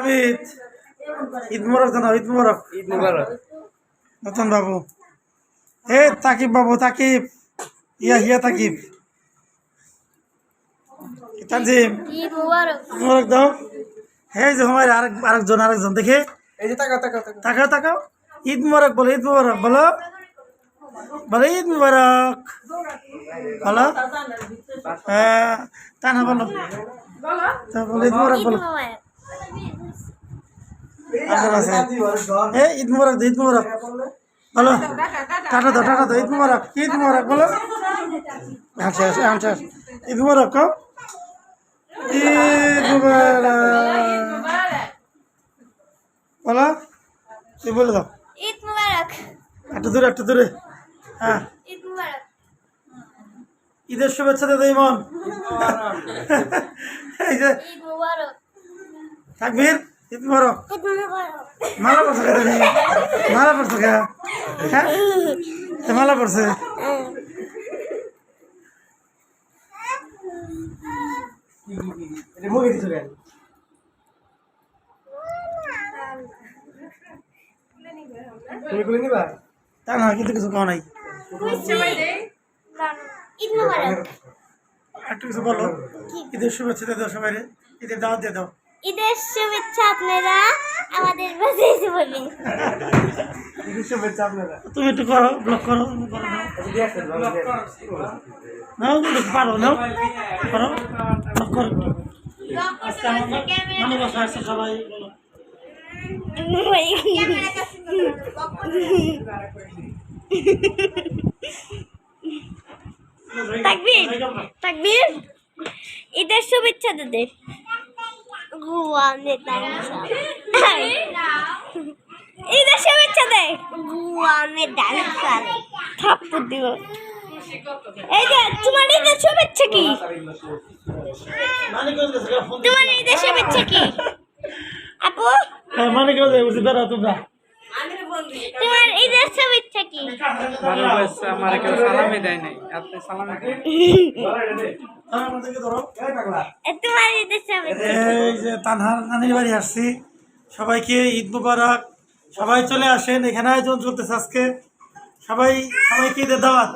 হামিদ। ঈদ মোবারক জানাও ঈদ মুবারক। নতুন বাবু। এ তাকিব বাবু তাকিব। ইয়া হিয়া তাকিব। তানজিম। ঈদ মুবারক। ঈদ মোবারক দাও। হে যে হুমায় আরেক আরেকজন আরেকজন দেখে। এই যে তাকাও তাকাও তাকাও। তাকাও তাকাও। ঈদ মোবারক বলো ঈদ মোবারক বলো। বলো ঈদ মোবারক। বলো। হ্যাঁ তা না বলো। তা বলো ঈদ মোবারক বলো। এ ঈদ মোবারক দে, ঈদ মোবারক। বলো। টাটা দাও টাটা দাও ঈদ মোবারক। কি ঈদ মোবারক বলো। আচ্ছা আচ্ছা আচ্ছা ঈদ মোবারক কও। ঈদ মোবারক। বলো। তুই বলে দাও। ঈদ মুবারক। একটু দূরে একটু দূরে। হ্যাঁ। ঈদ মুবারক। ঈদের শুভেচ্ছা দে ইমন এই যে ঈদ মুবারক। তাকবীর ঈদ মোবারক ঈদ মুবারক মালা পড়ছে কে তুমি মালা পড়ছে কে হ্যাঁ? মালা পড়ছে কেন তা না কিন্তু কিছু নাই। একটু কিছু বলো। ঈদের শুভেচ্ছা দিয়ে দাও সবাই ঈদের দাওয়াত দিয়ে দাও। ঈদের শুভেচ্ছা আপনারা আমাদের কাছে এসে বলবেন ঈদের শুভেচ্ছা আপনারা। তুমি একটু করো ব্লক করো নাও। পারো নাও। করো ব্লক করো একটু। আজকে আমাদের মানে বসা আসছে সবাই বলো। তাকবীর তাকবীর। ঈদের শুভেচ্ছা দাদের গুয়ানে ঈদের শুভেচ্ছা দে গুয়ানে ডান্সার থাপ্পড় দিব। এই যে তোমার ঈদের শুভেচ্ছা কি? মানে তোমার ঈদের শুভেচ্ছা কি? আপু? মানে কেউ দিয়ে বলছি বেড়াও তোমরা। তোমার ঈদের শুভেচ্ছা কি? আমার কেউ সালামই দেয় নাই। আপনি সালাম এই যে তানহার নানির বাড়ি আসছি। সবাইকে ঈদ মুবারক। সবাই চলে আসেন। এখানে আয়োজন চলতেছে আজকে। সবাই সবাইকে ঈদের দাওয়াত।